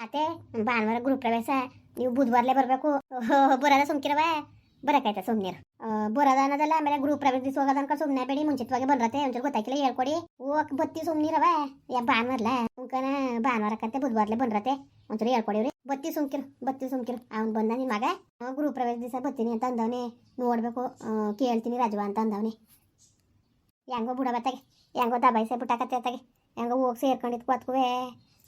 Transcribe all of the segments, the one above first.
ಅತ್ತೆ ಭಾನುವಾರ ಗೃಹ ಪ್ರವೇಶ, ನೀವು ಬುಧವಾರಲೇ ಬರಬೇಕು. ಬರದ ಸುಮ್ಕಿರವ ಬರಕಾಯ್ತ ಸುಮ್ನೀರು. ಬರದ ಅನ್ನೋದಲ್ಲ, ಆಮೇಲೆ ಗೃಹ ಪ್ರವೇಶ ದಿವಸ ಹೋಗೋದ ಅನ್ಕೊಂಡು ಸುಮ್ಮನೆ ಬೇಡಿ, ಮುಂಚಿತವಾಗಿ ಬಂದ್ರತೆ ಒಂಚೂರು ಗೊತ್ತಾಯ್ತಿಲ್ಲ ಹೇಳ್ಕೊಡಿ. ಹೋಗಕ್ ಬತ್ತಿ ಸುಮ್ನಿರವ ಯಾ ಭಾನುವಾರಲ್ಲ ಉಂಕನ ಭಾನುವಾರಕ್ಕಂತೆ ಬುಧವಾರಲೇ ಬಂದ್ರತೆ ಒಂಚೂರು ಹೇಳ್ಕೊಡಿವ್ರಿ ಬತ್ತಿ ಸುಮ್ಕಿರು ಬತ್ತಿ ಸುಮ್ಕಿರು. ಅವ್ನು ಬಂದ ನಿನ್ ಮಗ? ಗೃಹ ಪ್ರವೇಶ ದಿವಸ ಬತ್ತೀನಿ ಅಂತ ಅಂದವನೆ. ನೋಡ್ಬೇಕು. ಕೇಳ್ತೀನಿ ರಜವ ಅಂತ ಅಂದವನೆ. ಹೆಂಗೋ ಬುಡ ಬತ್ತಾಗೆ ಹೆಂಗೋ ದಬಾಯಿಸೆ ಬಿಟ್ಟಾಕತ್ತೆ ಅತ್ತಾಗೆ. ಹೆಂಗೋ ಹೋಗಿ ಸೇರ್ಕೊಂಡಿದ್ ಕೊತ್ಕುವೆ.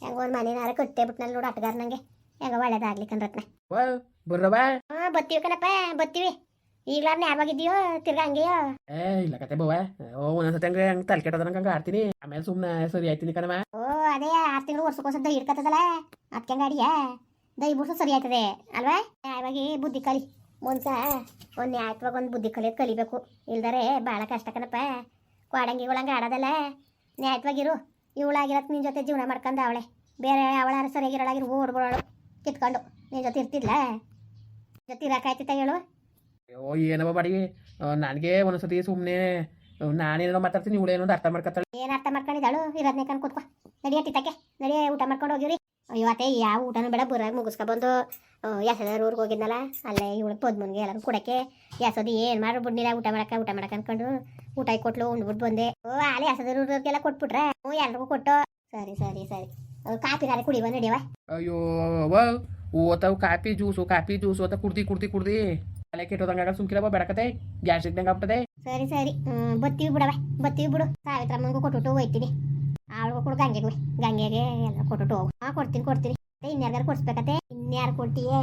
ಹೆಂಗೋ ಒಂದು ಮನೆನಾರ ಕಟ್ಟೆ ಬಿಟ್ನಲ್ಲಿ ನೋಡು ಆಟಗಾರ ನಂಗೆ. ಹೆಂಗ ಒಳ್ಳೇದಾಗ್ಲಿ ವಾ ಬರ್ರವಾ ಹಾ ಬತ್ತೀವಿ ಕಣಪ್ಪ ಬತ್ತೀವಿ. ಈಗ್ಲಾರ ನ್ಯಾವಾಗಿದೆಯೋ ತಿರ್ಗಾ ಹಂಗೆಯೋ? ಏ ಇಲ್ಲ ಕತೆ ಬವ್ವ. ಓ ಒಂದೊಂದ್ಸತಿ ಹಂಗೆ ಹಂಗೆ ತಲೆ ಕೆಟ್ಟದ ಹಂಗೆ ಆಡ್ತೀನಿ. ಆಮೇಲೆ ಸುಮ್ಮನೆ ಸರಿ ಆಯ್ತೀನಿ ಕಣವ ಓ ಅದೇ ಆರು ತಿಂಗಳು ವರ್ಷ ದೈ ಹಿಡ್ಕತ್ತದಲ್ಲ? ಅದಕ್ಕೆ ಗಾಡಿಯ ದೈ ಬುಡ್ಸು ಸರಿ ಆಯ್ತದೆ ಅಲ್ವಾ? ನ್ಯಾಯವಾಗಿ ಬುದ್ಧಿ ಕಲಿ. ಮುಂಚೆ ಒಂದು ನ್ಯಾಯತ್ವಾಗ ಒಂದು ಬುದ್ಧಿ ಕಲಿಯೋದು ಕಲಿಬೇಕು. ಇಲ್ದರೆ ಭಾಳ ಕಷ್ಟ ಕಣಪ್ಪ. ಕೊಡಂಗಿಗಳಂಗ ಆಡೋದಲ್ಲ. ನ್ಯಾಯವಾಗಿರು ಇವಳಾಗಿರತ್ ನಿನ್ನ ಜೊತೆ ಜೀವನ ಮಾಡ್ಕೊಂಡು ಅವಳೆ. ಬೇರೆ ಅವಳಾರ ಸರಿಯಾಗಿರೋಳಾಗಿರು ಓಡ್ಬಿಡೋಳು. ಕಿತ್ಕೊಂಡು. ನಿನ್ನ ಜೊತೆ ಇರ್ತಿದ್ಲ? ಜೊತೆ ಇರಕಾಯ್ತಿತ್ತ ಹೇಳು? ಅಯ್ಯೋ ಏನವ ಬಡಿ? ನನಗೆ ಒಂದೊಂದ್ಸತಿ ಸುಮ್ಮನೆ ನಾನೇನೋ ಮಾತಾಡ್ತೀನಿ ಇವಳೇನೋ ಅರ್ಥ ಮಾಡ್ಕೊತಾಳೆ. ಏನು ಅರ್ಥ ಮಾಡ್ಕೊಂಡಿದ್ದಾಳು? ಇರೋದನ್ನೇ ಕಣ್ ಕೂತ್ಕೊ. ನಡಿಯತ್ತಿತ್ತಕ್ಕೆ ಅಟ್ಟಿತಕ್ಕೆ ಊಟ ಮಾಡ್ಕೊಂಡು ಹೋಗಿರಿ ಅಯ್ಯೋ ಅತ್ತೆ ಯಾವ ಊಟನೂ ಬೇಡ ಬುರಾಗ ಮುಗಿಸ್ಕೊಬಂದು ಯಸದಾರ ಊರಿಗೆ ಹೋಗಿದ್ನಲ್ಲ ಅಲ್ಲೇ ಇವಳು ಪದ್ಮನ್ಗೆ ಎಲ್ಲರೂ ಕೊಡಕ್ಕೆ ಯಸೋದು ಏನು ಮಾಡಿ ಬಿಡ್ನಿಲ್ಲ ಊಟ ಮಾಡಕ್ಕೆ ಊಟ ಮಾಡಕ್ಕೆ ಅನ್ಕೊಂಡು ಊಟ ಕೊಟ್ಲು ಉಂಡ್ಬಿಟ್ಟು ಬಂದೆ. ಓ ಅಲ್ಲಿ ಯಸದಾರ ಊರಿಗೆಲ್ಲ ಕೊಟ್ಬಿಟ್ರೆ ಹ್ಞೂ ಎಲ್ರಿಗೂ ಕೊಟ್ಟು. ಸರಿ ಸರಿ ಸರಿ. ಕಾಫಿ ಕುಡಿ ಕುಡಿವ ನಡಿಯವ ಅಯ್ಯೋ ಓತಾವು ಕಾಫಿ ಜ್ಯೂಸು ಕಾಫಿ ಜ್ಯೂಸು ಅಂತ ಕುಡ್ದಿ ಕುಡ್ದಿ ಕುಡ್ದಿ. ತಲೆ ಕೆಟ್ಟೋದಂಗ ಸುಮ್ಕಿರವ ಬೇಡಕತೆ ಗ್ಯಾಸ್ ಇದ್ದಂಗೆ ಆಗ್ತದೆ ಸರಿ ಸರಿ. ಬತ್ತೀವಿ ಬಿಡವ ಬತ್ತೀವಿ ಬಿಡು. ಸಾವಿತ್ರಮ್ಮಂಗೂ ಕೊಟ್ಟು ಹೋಯ್ತೀನಿ. ಅವಳಿಗೂ ಕೊಡು ಗಂಗೆಗೂ ಗಂಗೆಗೆ ಎಲ್ಲ ಕೊಟ್ಟು ಹೋಗು. ಹಾಂ, ಕೊಡ್ತೀನಿ ಕೊಡ್ತೀನಿ. ಮತ್ತೆ ಇನ್ಯಾರ್ಗಾರು ಕೊಡ್ಸ್ಬೇಕತ್ತೆ? ಇನ್ಯಾರು ಕೊಟ್ಟಿಯೇ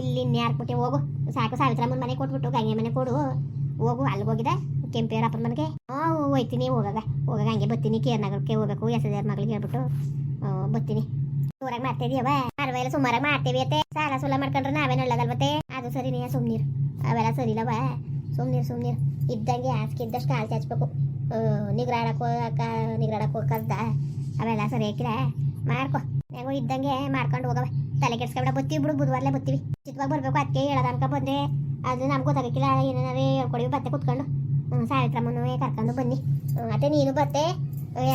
ಇಲ್ಲಿ ಇನ್ಯಾರು ಕೊಟ್ಟಿ ಹೋಗು. ಸಾಕು, ಸಾವಿತ್ರಮ್ಮನ ಮನೆ ಕೊಟ್ಬಿಟ್ಟು ಗಂಗೆ ಮನೆ ಕೊಡು. ಹೋಗು ಅಲ್ಲಿ ಹೋಗಿದ ಕೆಂಪೇರ ಅಪ್ಪನ ಮನೆಗೆ. ಹಾ, ಹೋಯ್ತೀನಿ, ಹೋಗಾಗ. ಹೋಗಾಗ, ಹಂಗೆ ಬತ್ತೀನಿ ಕೇರ್ನಗರಕ್ಕೆ ಹೋಗ್ಬೇಕು, ಎಸ್ ಮಗಳಿಗೆ ಹೇಳ್ಬಿಟ್ಟು. ಬರ್ತೀನಿ. ಬತ್ತೀನಿ ಊರಾಗ ಮಾಡ್ತಿದೀಯವ ಅರವೆಲ್ಲ ಸುಮಾರಾಗಿ ಮಾಡ್ತೀವಿ ಅತ್ತೆ. ಸಾಲ ಸುಲ ಮಾಡ್ಕೊಂಡ್ರೆ ನಾವೇನು ಒಳ್ಳೇದಲ್ವತ್ತೆ ಅದು ಸರಿನೇ, ಸುಮ್ನೀರು. ಅವೆಲ್ಲ ಸರಿ ಇಲ್ಲವ ಸುಮ್ನೀರು ಸುಮ್ನೀರು. ಇದ್ದಂಗೆ ಹಾಸಿಗೆ ಇದ್ದಷ್ಟು ಹಾಲು ಚಾಚ್ಬೇಕು. ನಿಗ್ರಾಡಕ್ಕೆ ಹೋಗಕ್ಕ, ನಿಗ್ರಾಡಕ್ಕೆ ಹೋಗ್ಕಂತ. ಅವೆಲ್ಲ ಸರಿ ಹಾಕಿಲ್ಲ ಮಾಡ್ಕೊ. ಹೆಂಗೋ ಇದ್ದಂಗೆ ಮಾಡ್ಕೊಂಡು ಹೋಗವ. ತಲೆ ಕೆಡ್ಸ್ಕೊಬೇಡ. ಬತ್ತೀವಿ ಬಿಡು, ಬುಧವಾರಲೇ ಬತ್ತೀವಿ. ಚಿತ್ವಾಗ ಬರಬೇಕು, ಅದಕ್ಕೆ ಹೇಳೋದ ಬಂದೆ. ಅದು ನಮ್ಗೆ ಗೊತ್ತಾಗಕ್ಕಿಲ್ಲ. ಏನೇನಾರೇ ಹೇಳ್ಕೊಡಿವಿ ಬತ್ತೆ ಕುತ್ಕೊಂಡು. ಹ್ಞೂ ಸಾವಿತ್ರಮ್ಮನೂ ಕರ್ಕೊಂಡು ಬನ್ನಿ. ಅತ್ತೆ ನೀನು ಬತ್ತೆ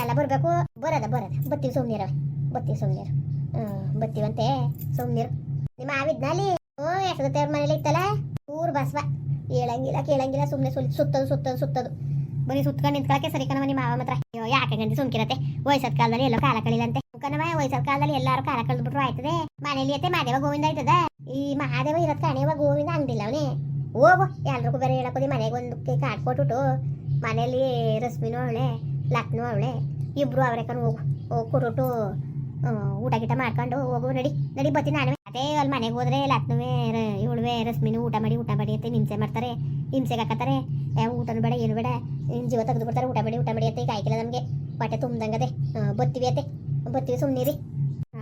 ಎಲ್ಲ ಬರಬೇಕು. ಬರೋದ ಬರೋದ. ಬತ್ತೀವಿ ಸುಮ್ನೀರವ ಬತ್ತೀವಿ ಸುಮ್ನೀರು. ಹ್ಞೂ, ಬತ್ತೀವಂತೆ ಸುಮ್ನೀರು. ನಿಮ್ಮ ಆವಿದ್ನಲ್ಲಿ ಹ್ಞೂ ಎಷ್ಟು ಅವ್ರ ಮನೇಲಿ ಇತ್ತಲ್ಲ ಊರು ಬಸ್ವ. ಹೇಳಂಗಿಲ್ಲ, ಕೇಳಂಗಿಲ್ಲ ಸುಮ್ಮನೆ ಸುಲ್ ಸುತ್ತದು ಸುತ್ತದು ಸುತ್ತದು. ಬರೀ ಸುತ್ಕೊಂಡು ನಿಂತ್ಕೊಳಕ್ಕೆ. ಸರಿ ನಿಮ್ಮ ಮಾವ ಮಾತ್ರ. ಅಯ್ಯೋ, ಯಾಕೆ ಗಂಟೆ ಸುಮ್ಕಿರತ್ತೆ? ವಯಸ್ಸಾದ ಕಾಲದಲ್ಲಿ ಎಲ್ಲೋ ಕಾಲ ಕಳಿಲಂತೆ. ಕಣವ ವಯಸ್ಸಾದ ಕಾಲದಲ್ಲಿ ಎಲ್ಲಾರು ಕಾಲ ಕಳೆದ್ಬಿಟ್ರು ಆಯ್ತದೆ. ಮನೇಲಿ ಐತೆ ಮಾದೇವ ಗೋವಿಂದ ಆಯ್ತದ ಈ ಮಹಾದೇವ ಇರೋದ್ ಕಾಣೆವ ಗೋವಿಂದ ಅಂದಿಲ್ಲ ಅವನೇ. ಹೋಗು, ಎಲ್ರಿಗೂ ಬೇರೆ ಹೇಳಕೋದಿ ಮನೆಗೆ ಒಂದು ಕಾಟ್ ಕೊಟ್ಬಿಟ್ಟು ಮನೇಲಿ ರಶ್ಮಿನೂ ಅವಳೆ, ಲಕ್ನೂ ಅವಳೆ, ಇಬ್ರು ಅವರೇ ಕಣ್ ಹೋಗು. ಹೋಗಿ ಕೊಟ್ಬಿಟ್ಟು ಊಟ ಗೀಟ ಮಾಡ್ಕೊಂಡು ಹೋಗು, ನಡಿ. ನಡಿ ಬತ್ತಿ ನಾನು ಅದೇ ಅಲ್ಲಿ ಮನೆಗೆ ಹೋದ್ರೆ ಲಕ್ನುವೆ ಇವಳುವೆ ರಶ್ಮಿನೂ ಊಟ ಮಾಡಿ ಊಟ ಮಾಡಿ ಅಂತ ಹಿಂಸೆ ಮಾಡ್ತಾರೆ, ಹಿಂಸೆಗೆ ಹಾಕತ್ತಾರೆ. ಯಾವ ಊಟನೂ ಬೇಡ, ಏನು ಬೇಡ. ಜೀವ ತೆಗೆದು ಬಿಡ್ತಾರೆ ಊಟ ಮಾಡಿ ಊಟ ಮಾಡಿ ಅಂತ ಈಗ ಆಯ್ಕಿಲ್ಲ ನಮಗೆ. ಹೊಟ್ಟೆ ತುಂಬ್ದಂಗದೆ ಬತ್ತೀವಿ ಅತ್ತೆ. ಬತ್ತೀವಿ ಸುಮ್ಮನಿರಿ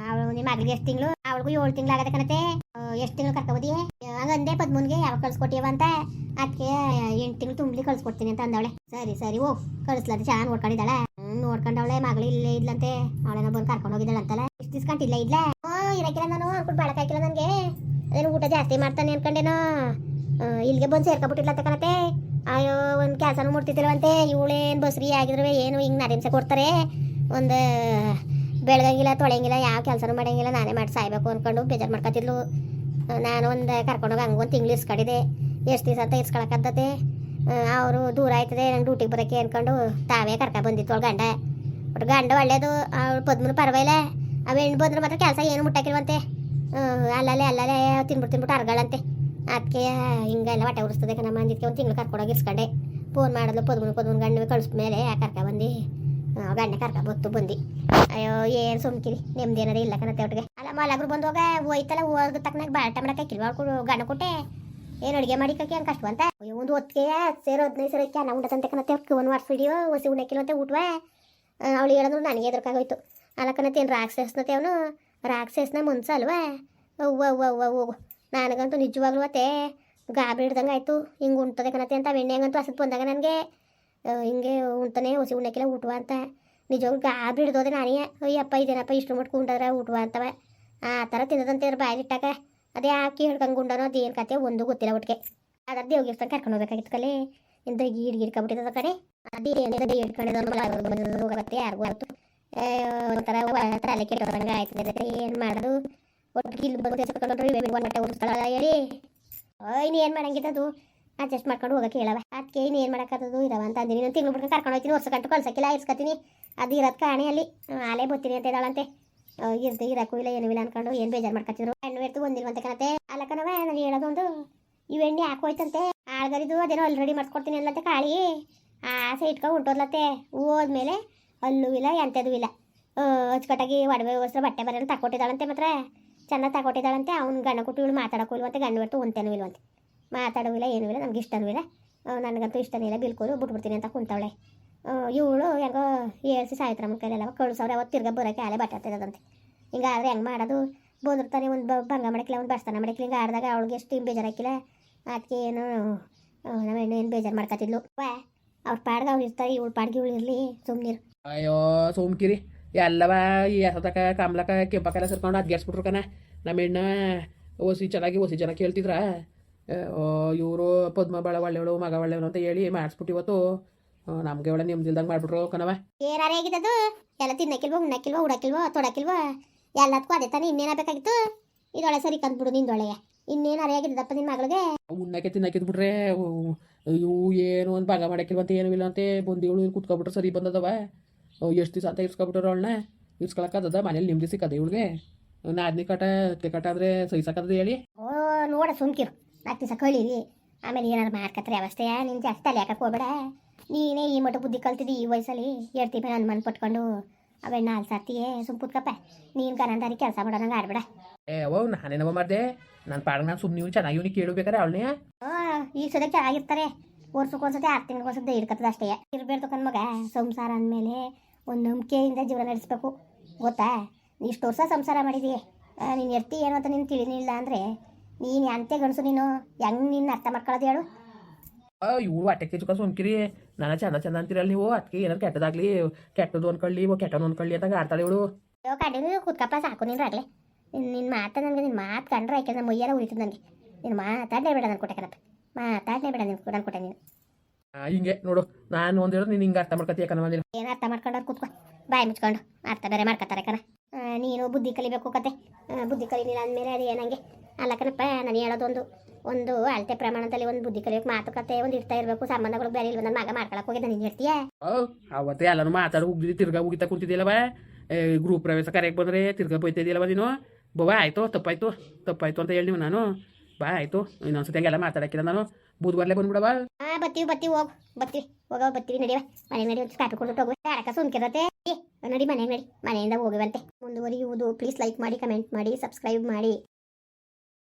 ಅವಳು ನಿಮ್ಮ ಮಗಳಿಗೆ ಎಷ್ಟು ತಿಂಗಳು? ಅವಳಿಗೂ ಏಳು ತಿಂಗಳು ಆಗತ್ತೆ ಕಣತೆ ಎಷ್ಟು ತಿಂಗಳು ಕರ್ಕೊಬೋದಿ ಹಂಗಂದೆ ಪದ್ಮೂನ್ಗೆ ಯಾವಾಗ ಕಳ್ಸ್ಕೊಟ್ಟಿವ ಅಂತ. ಅದಕ್ಕೆ ಎಂಟು ತಿಂಗಳು ತುಂಬಲಿ ಕಳ್ಸ್ಕೊಡ್ತೀನಿ ಅಂತ ಅಂದವಳೆ. ಸರಿ ಸರಿ ಓ ಕಳಿಸ್ಲತ್ತೆ ಚೆನ್ನಾಗಿ ನೋಡ್ಕೊಂಡಿದ್ದಾಳೆ. ನೋಡ್ಕೊಂಡವಳೆ, ಮಗಳು ಇಲ್ಲೇ ಇದ್ಲಂತೆ. ಅವಳನ್ನ ಬಂದು ಕರ್ಕೊಂಡು ಹೋಗಿದ್ದಾಳೆ ಅಂತಲ್ಲ ಇಷ್ಟು ದಿಸ್ಕಂಟಿಲ್ಲ ಇದ್ಲ ಇರಕ್ಕಿಲ್ಲ ನಾನು ಅನ್ಕೊಂಡು ಬಾಳಕಾಯ್ಕಿಲ್ಲ ನನಗೆ ಅದೇನು ಊಟ ಜಾಸ್ತಿ ಮಾಡ್ತಾನೆ ಅನ್ಕೊಂಡೇನೋ. ಇಲ್ಲಿಗೆ ಬಂದು ಸೇರ್ಕೊಬಿಟ್ಟಿಲ್ಲ ಕಣತೆ. ಅಯ್ಯೋ, ಒಂದು ಕೆಲಸನೂ ಮುಟ್ತಿದ್ದಿಲ್ಲವಂತೆ ಇವಳೇನು ಬಸ್ರಿ ಆಗಿದ್ರು ಏನು ಹಿಂಗೆ ನರಿಂಸೆ ಕೊಡ್ತಾರೆ. ಒಂದು ಬೆಳಗಂಗಿಲ್ಲ, ತೊಳೆಯಂಗಿಲ್ಲ, ಯಾವ ಕೆಲಸನೂ ಮಾಡಂಗಿಲ್ಲ, ನಾನೇ ಮಾಡಿ ಸಾಯ್ಬೇಕು ಅನ್ಕೊಂಡು ಬೇಜಾರು ಮಾಡ್ಕೊತಿದ್ಲು ನಾನು ಒಂದು ಕರ್ಕೊಂಡೋಗಿ ಹಂಗೆ ಒಂದು ತಿಂಗಳು ಇಸ್ಕೊಂಡಿದ್ದೆ ಎಷ್ಟು ದಿವಸ ಅಂತ ಅಂತತೆ ಅವರು ದೂರ ಆಯ್ತದೆ, ನಂಗೆ ಡ್ಯೂಟಿಗೆ ಬರೋಕ್ಕೆ ಅನ್ಕೊಂಡು ತಾವೇ ಕರ್ಕ ಬಂದಿತ್ತು ಅವಳು ಗಂಡ. ಒಟ್ಟು ಗಂಡ ಒಳ್ಳೇದು, ಅವಳು ಪದ್ಮನು ಪರವಾಗಿಲ್ಲ. ಅವು ಹೆಣ್ಣು ಬಂದ್ರೆ ಮಾತ್ರ ಕೆಲಸ ಏನು ಮುಟ್ಟಾಕಿರುವಂತೆ ಅಲ್ಲಲ್ಲೇ ಅಲ್ಲಲ್ಲೇ ತಿನ್ಬಿಟ್ಟು ತಿನ್ಬಿಟ್ಟು ಅರ್ಗಳಂತೆ. ಅದಕ್ಕೆ ಹಿಂಗೆಲ್ಲ ಹೊಟ್ಟೆ ಉರಿಸ್ತದೆ ನಮ್ಮ ಅಂದಿದ್ಕೆ ಒಂದು ತಿಂಗಳು ಕರ್ಕೊಂಡೋಗಿ ಇರ್ಸ್ಕಂಡೆ ಫೋನ್ ಮಾಡಿದ್ಲು, ಪದ್ಮನು, ಪದ್ಮನ ಗಂಡ ಕಳಿಸ್ದ ಮೇಲೆ ಕರ್ಕ ಬಂದು? ಗಂಡ ಕರ್ಕ ಬತ್ತು ಬಂದು. ಅಯ್ಯೋ, ಏನು ಸುಮ್ಕಿರಿ. ನೆಮ್ಮದಿ ಏನಾರ ಇಲ್ಲ ಕಣತ್ತೆ ಒಟ್ಟಿಗೆ. ಅಲ್ಲ, ಮಲಗ್ರು ಬಂದೋಗ ಹೋಯ್ತಲ್ಲ ಹೋದ ತಕ್ಕನಾಗ ಬಾಟ ಮಾಡಕ್ಕೆ ಹಾಕಿಲ್ವಾ ಅವ್ಳು ಗಂಡ ಕೊಟ್ಟೆ? ಏನು ಅಡುಗೆ ಮಾಡಿ ಕಕ್ಕಿ ಹಂಗೆ ಕಷ್ಟ ಅಂತ? ಅಯ್ಯೋ, ಒಂದು ಹೊತ್ತಿಗೆ ಸೇರೋ ಹದಿನೈದು ಸೇರೋಕ್ಕೆ ಅನ್ನ ಉಂಡತಂತೆ ಕಣತ್ತೆ. ಒಂದು ವಾಟ್ಸಿಡಿಯೋ ಹೊಸಿ ಅಂತ ಊಟವೇ. ಅವಳು ಹೇಳಿದ್ರು ನನಗೆ ಎದುರ್ಕಾಗೋಯ್ತು ಅಲ್ಲ ಕಣತ್ತೆ ಏನು ರಾಕ್ಷಸನತೆ ಅವನು ರಾಕ್ಷಸನ ಮುನ್ಸ ಅಲ್ವಾ ಅವ್ವ ಅವ್ವ ಅವ್ವ ಹೋಗು ನನಗಂತೂ ನಿಜವಾಗ್ಲೂ ಅತ್ತೆ ಗಾಬರಿ ಹಿಡ್ದಂಗೆ ಆಯಿತು ಹಿಂಗೆ ಉಣ್ತದೆ ಕಣತ್ತೆ ಅಂತ ಬೆಣ್ಣೆ ಹಂಗಂತೂ ಹಸತ್ ಬಂದಾಗ ನನಗೆ ಹಿಂಗೆ ಉಣ್ತಾನೆ ಹೊಸಿ ಉಣ್ಣಕ್ಕಿಲ್ಲ ಊಟವ ಅಂತ ನಿಜವಾಗ್ಲೂ ಗಾಬರಿ ಹಿಡ್ದೋದೆ ನಾನೇ ಅಯ್ಯಪ್ಪ ಇದೇನಪ್ಪ ಇಷ್ಟು ಮಟ್ಕು ಉಂಡದ್ರ ಊಟವ ಅಂತವ ಆ ಥರ ತಿನ್ನದಂತೆ ಬಾಯಿಲಿಟ್ಟಾಗ ಅದೇ ಹಾಕಿ ಹಿಡ್ಕೊಂಡು ಗುಂಡನೋ ಅದೇನು ಕತೆ ಒಂದು ಗೊತ್ತಿಲ್ಲ ಒಟ್ಟಿಗೆ ಅದ್ರ ದೇವ್ಗಿರ್ಸ್ತಾನೆ ಕರ್ಕೊಂಡು ಹೋಗ್ಬೇಕಾಗಿತ್ತು ಕಲೆ ಇಂದ ಗೀಡ್ ಗಿಡ್ಕೊಬಿಟ್ಟಿದ ಕಡೆ ಅದೇ ಹಿಡ್ಕೊಂಡಿದ್ದು ಹೋಗತ್ತೆ ಯಾರಿಗೂ ಆಯ್ತು ಒಂಥರ ತಲೆ ಕೆಟ್ಟದಂಗೆ ಆಯ್ತದೆ ಏನು ಮಾಡೋದು? ಒಟ್ಟು ಇಲ್ಲಿ ಬಂದು ಇವೆ ಒಂದು ಹೊಟ್ಟೆ ಉರಿಸ್ತಾಳ ಹೇಳಿ. ಇನ್ನು ಏನು ಮಾಡಂಗಿದ್ದದು ಅಡ್ಜಸ್ಟ್ ಮಾಡ್ಕೊಂಡು ಹೋಗಕ್ಕೆ ಹೇಳವ. ಅದಕ್ಕೆ ಇನ್ನು ಏನು ಮಾಡೋಕ್ಕದು ಇದಾವ ಅಂತ ಅಂದಿನಿ. ನಾನು ತಿಂಗಳು ಬಿಡ್ಕೊಂಡು ಕರ್ಕೊಂಡು ಹೋಗ್ತೀನಿ ವರ್ಷ ಗಂಟು ಕಳ್ಸಕ್ಕಿಲ್ಲ ಇರ್ಸ್ಕೊತೀನಿ. ಅದು ಇರೋದು ಕಾಣೆ ಅಲ್ಲಿ. ಆಲೇ ಬರ್ತೀನಿ ಅಂತ ಇದ್ದಾಳಂತೆ. ಇರ್ದು, ಇರಕ್ಕೂ ಇಲ್ಲ, ಏನೂ ಇಲ್ಲ ಅನ್ಕೊಂಡು ಏನು ಬೇಜಾರು ಮಾಡ್ಕೊತಿದ್ರು? ಹೆಣ್ಣು ಇರ್ತು ಒಂದಿಲ್ವಂತೆ ಕಣತೆ. ಅಲ್ಲಕ್ಕನವ ನಾನು ಹೇಳೋದೊಂದು. ಇವು ಎಣ್ಣೆ ಹಾಕೋಯ್ತಂತೆ ಆಳ್ಗರಿದು ಅದೇನೋ ಆಲ್ರೆಡಿ ಮಾಡ್ಕೊಡ್ತೀನಿ ಅಲ್ಲತ್ತೆ ಕಾಳಿ. ಆಸೆ ಇಟ್ಕೊಂಡು ಹೊಂಟೋದ್ಲತ್ತೆ ಹೋದ್ಮೇಲೆ ಅಲ್ಲೂ ಇಲ್ಲ ಎಂಥದ್ದು ಇಲ್ಲ. ಅಚ್ಚುಕಟ್ಟಾಗಿ ಒಡವೆ ವಸ್ತ್ರ ಬಟ್ಟೆ ಬರೋಣ ತಗೊಟ್ಟಿದ್ದಾಳಂತೆ ಮಾತ್ರ. ಚೆನ್ನಾಗಿ ತಗೊಟ್ಟಿದ್ದಾಳಂತೆ ಅವ್ನು ಗಂಡ ಕೊಟ್ಟು ಇವಳು ಮಾತಾಡೋಕ್ಕೂ ಇಲ್ವಂತೆ, ಗಂಡು ಬಿಟ್ಟು ಒಂತೇನೂ ಇಲ್ವಂತೆ. ಮಾತಾಡೋವಿಲ್ಲ ಇಲ್ಲ, ಏನೂ ಇಲ್ಲ, ನಮ್ಗೆ ಇಷ್ಟನೂ ಇಲ್ಲ. ನನಗಂತೂ ಇಷ್ಟನೇ ಇಲ್ಲ ಬಿಲ್ಕೂಲು ಬಿಟ್ಬಿಡ್ತೀನಿ ಅಂತ ಕುಂತವಳೆ. ಇವಳು ಹೆಂಗೋ ಏಳ್ಸಿ ಸಾವಿತ್ರಮ್ಮನ ಕೈಲೆಲ್ಲ ಕಳ್ಸವ್ರೆ, ಅವತ್ತು ತಿರ್ಗಾ ಬರೋಕೆ ಆಲೆ ಬಟ್ಟೆ ಹಿಂಗೆ ಹಿಂಗಾದ್ರೆ ಹೆಂಗೆ ಮಾಡೋದು? ಬಂದಿರ್ತಾನೆ ಒಂದು ಭಂಗ ಮಾಡಕ್ಕಿಲ್ಲ ಒಂದು ಬಸ್ತಾನ ಮಾಡಕ್ಕಿಲ್ಲ ಹಿಂಗೆ ಆಡಿದಾಗ ಅವಳಿಗೆ ಎಷ್ಟು ಬೇಜಾರಾಕಿಲ್ಲ ಅದಕ್ಕೆ ಏನು ನಮ್ಮ ಏನು ಬೇಜಾರು ಮಾಡ್ಕೊತಿದ್ಲು ಅವ್ರ ಪಾಡ್ಗೆ ಅವ್ರು ಇರ್ತಾರೆ ಇವಳು ಪಾಡ್ಗೆ ಇವಳು ಇರಲಿ ಸುಮ್ಮನಿರು ಅಯ್ಯೋ ಸೋಮ್ಕಿರಿ. ಎಲ್ಲವ ಈ ಅಸೋತಕ ಕಾಮ್ಲಕ ಕೆಂಪಕ ಕೆಂಪಕ್ಕೆಲ್ಲ ಸೇರ್ಕೊಂಡು ಅದ್ಗೆಡ್ಸ್ಬಿಟ್ರು ಕಣ ನಮ್ಮ ಹೆಣ್ಣ ಓಸಿ ಚೆನ್ನಾಗಿ ಓಸಿ ಜನ ಕೇಳ್ತಿದ್ರ? ಇವರು ಪದ್ಮ ಬಾಳ ಒಳ್ಳೆಯವಳು ಮಗ ಒಳ್ಳೆಯವನು ಅಂತ ಹೇಳಿ ಮಾಡಿಸ್ಬಿಟ್ಟು ಇವತ್ತು. ನಮ್ಗೆ ಒಳ್ಳೆ ನಿಮ್ದಿಲ್ದಂಗೆ ಮಾಡ್ಬಿಟ್ರು ಕಣವ ಏನಾರೇ ಆಗಿದ್ದದು? ಎಲ್ಲ ತಿನ್ನಕ್ಕಿಲ್ವೋ ಉಣ್ಣಕ್ಕಿಲ್ವೋ ಉಡಕ್ಕಿಲ್ವೋ ತೊಡಕ್ಕಿಲ್ವೋ? ಎಲ್ಲದಕ್ಕೂ ಅದೇ ತಾನೇ ಇನ್ನೇನಾಗಬೇಕಾಗಿತ್ತು ಇದೊಳೆ ಸರಿ ಕಂದ್ಬಿಡು ನಿಂದೊಳೆಗೆ ಇನ್ನೇನು ಆಗಿದ್ದಪ್ಪ ನಿನ್ನ ಮಗಳಿಗೆ? ಉಣ್ಣಕ್ಕೆ ತಿನ್ನಕ್ಕಿದ್ಬಿಟ್ರೆ ಇವು ಏನು ಒಂದು ಭಾಗ ಮಾಡಕ್ಕಿಲ್ವಂತ ಏನೂ ಇಲ್ಲ ಅಂತೆ. ಬಂದಿಗಳು ಇಲ್ಲಿ ಕುತ್ಕೊಬಿಟ್ರೆ ಸರಿ ಬಂದದವ. ಎಷ್ಟು ದಿವಸ ಅಂತ ಇರ್ಸ್ಕೊಬಿಟ್ರು ಅವಳನ್ನ. ಇರ್ಸ್ಕೊಳಕ್ಕದ ಮನೇಲಿ ನಿಮ್ದು ಸಿಕ್ಕದೆ ಇವಳಿಗೆ. ನಾದ್ನಿ ಕಟ ಹತ್ತೆ ಕಟ ಅಂದರೆ ಸಹಿಸಕ್ಕದ ಹೇಳಿ. ಓ, ನೋಡ ಸುಮ್ಕಿರು. ನಾಲ್ಕು ದಿವಸ ಕಳೀರಿ ಆಮೇಲೆ ಏನಾರು ಮಾಡ್ಕತ್ರೆ ಅವಸ್ಥೆಯ ನೀನು ಜಾಸ್ತಿ ತಲೆ ಹಾಕಕ್ಕೆ ಹೋಗ್ಬೇಡ. ನೀನೇ ಈ ಮಟ್ಟ ಬುದ್ಧಿ ಕಲ್ತಿದ್ದಿ ಈ ವಯಸ್ಸಲ್ಲಿ. ಹೇಳ್ತೀವಿ ಅನುಮಾನ ಪಟ್ಕೊಂಡು. ಅವೆಣ್ಣ ಹಾಲು ಸಾರ್ತಿಯೇ ಸುಮ್ ಕುತ್ಕಪ್ಪ. ನೀನು ಕನ್ನಡದಾರಿ ಕೆಲಸ ಮಾಡೋಣಂಗೆ ಆಡ್ಬೇಡ ಏ ಓ ನಾನೇನವ ಮಾಡಿದೆ. ನನ್ನ ಪಾಡಿಗೆ ನಾನು ಸುಮ್ಮನೆ ಚೆನ್ನಾಗಿ ಇವ್ನಿಗೆ ಕೇಳಬೇಕಾರೆ ಅವಳನ್ನೇ. ಈ ಸಲ ಚೆನ್ನಾಗಿರ್ತಾರೆ ವರ್ಷಕ್ಕೊಂದ್ಸತಿ ಆರು ತಿಂಗಳಿಗೊಂದ್ಸತಿ ಇಡ್ಕತ್ತದ ಅಷ್ಟೇ. ಇರ್ಬೇಡ್ತು ಕಣ್ ಮಗ. ಸಂಸಾರ ಅಂದಮೇಲೆ ಒಂದು ನಂಬಿಕೆಯಿಂದ ಜೀವನ ನಡೆಸ್ಬೇಕು. ಗೊತ್ತಾ? ಇಷ್ಟು ವರ್ಷ ಸಂಸಾರ ಮಾಡಿದಿ. ನೀನು ಎರ್ತಿ ಏನು ಅಂತ ನೀನು ತಿಳಿನಿಲ್ಲ ಅಂದರೆ ನೀನು ಅಂತೆ ಗಣಸು ನೀನು? ಹೆಂಗ್ ನಿನ್ನ ಅರ್ಥ ಮಾಡ್ಕೊಳ್ಳೋದು ಹೇಳು. ಇವು ಅಟಕ್ಕೆ ಚುಕ್ಕ ಸುಮ್ಕಿರಿ. ನಾನು ಚಂದ ಚಂದ ಅಂತೀರಲ್ಲ ನೀವು. ಅದಕ್ಕೆ ಏನಾರು ಕೆಟ್ಟದಾಗ್ಲಿ. ಕೆಟ್ಟದ್ದು ಅನ್ಕೊಳ್ಳಿ ಓ ಕೆಟ್ಟನು ಅನ್ಕೊಳ್ಳಿ ಅಂತ ಆಡ್ತಾಳೆ ಇವಳು. ಕಡೆ ಕುತ್ಕಪ್ಪ ಸಾಕು ನೀನು ರಾಗ್ಲೆ ನಿನ್ನ ಮಾತ ನನಗೆ ನಿನ್ನ ಮಾತು ಕಂಡ್ರೆ ಆಯ್ಕೆ ನಮ್ಮ ಉಳಿತದೆ ನನಗೆ ನೀನು ಮಾತಾಡಲೇ ಬೇಡ ನಾನು ಕೊಟ್ಟೆ ಕಣಪ್ಪ ಮಾತಾಡಲೇ ಬೇಡ ನೀನು ನನ್ನ ಕೊಟ್ಟೆ ನೀನು. ಹಿಂಗೆ ನೋಡು ನಾನು ಒಂದು ಹೇಳೋದು ನೀನು ಹಿಂಗೆ ಅರ್ಥ ಮಾಡ್ಕೊತೀಯ ಕಣ ಮಂದಿ ಏನು ಅರ್ಥ ಮಾಡ್ಕೊಂಡವ್ರು ಕೂತ್ಕೊ. ಬಾಯಿ ಮುಚ್ಕೊಂಡು ಅರ್ಥ ಬೇರೆ ಮಾಡ್ಕೊತಾರೆ ಕಣ. ನೀನು ಬುದ್ಧಿ ಕಲಿಬೇಕು ಕತೆ. ಬುದ್ಧಿ ಕಲಿಲಿಲ್ಲ ಅಂದಮೇಲೆ ಅದು ಏನಂಗೆ ಅಲ್ಲ ಕಣಪ್ಪ ನಾನು ಹೇಳೋದೊಂದು ಒಂದು ಅಳತೆ ಪ್ರಮಾಣದಲ್ಲಿ ಒಂದು ಬುದ್ಧಿ ಕಲಿಯೋಕೆ ಮಾತುಕತೆ ಒಂದು ಇರ್ತಾ ಇರಬೇಕು ಸಂಬಂಧಗಳು ಬೇರೆ ಇಲ್ಲ ನನ್ನ ಮಗ ಮಾಡ್ಕೊಳಕ್ಕೆ ಹೋಗಿದ್ದ ನೀನು ಹೇಳ್ತೀಯ? ಅವತ್ತೇ ಎಲ್ಲನೂ ಮಾತಾಡಿ ಹೋಗಿದ್ದಿ ತಿರ್ಗಾ ಹೋಗಿತ್ತ ಕೂತಿದ್ದಿಲ್ಲ ಬಾ ಗ್ರೂಪ್ ಪ್ರವೇಶ ಕರೆಯಕ್ಕೆ ಬಂದರೆ ತಿರ್ಗಾ ಬಾ ನೀನು? ಬವ್ವ ಆಯಿತು ತಪ್ಪಾಯಿತು ತಪ್ಪಾಯಿತು ಅಂತ ಹೇಳಿ ನೀವು ನಾನು ಬಾ ಆಯಿತು ಇನ್ನೊಂದ್ಸತಿ ಹಂಗೆಲ್ಲ ಮಾತಾಡಕ್ಕಿಲ್ಲ ನಾನು ಬುಧವಾರಲೇ ಬಂದ್ಬಿಡವ ಹಾಂ ಬತ್ತೀವಿ ಬತ್ತೀವಿ ಹೋಗು ಬತ್ತೀವಿ ಹೋಗೋ ಬತ್ತೀವಿ ನಡಿವ ಮನೆ ನಡಿ ಒಂದು ಕಾಪಿ ಕೊಡ್ಬಿಟ್ಟು ಹೋಗುವ ಅಡಕ ಸುಮ್ಕಿರತ್ತೆ ನಡಿ ಮನೆಗೆ ನಡಿ ಮನೆಯಿಂದ ಹೋಗುವಂತೆ ಮುಂದುವರಿಯುವುದು ಪ್ಲೀಸ್ ಲೈಕ್ ಮಾಡಿ ಕಮೆಂಟ್ ಮಾಡಿ ಸಬ್ಸ್ಕ್ರೈಬ್ ಮಾಡಿ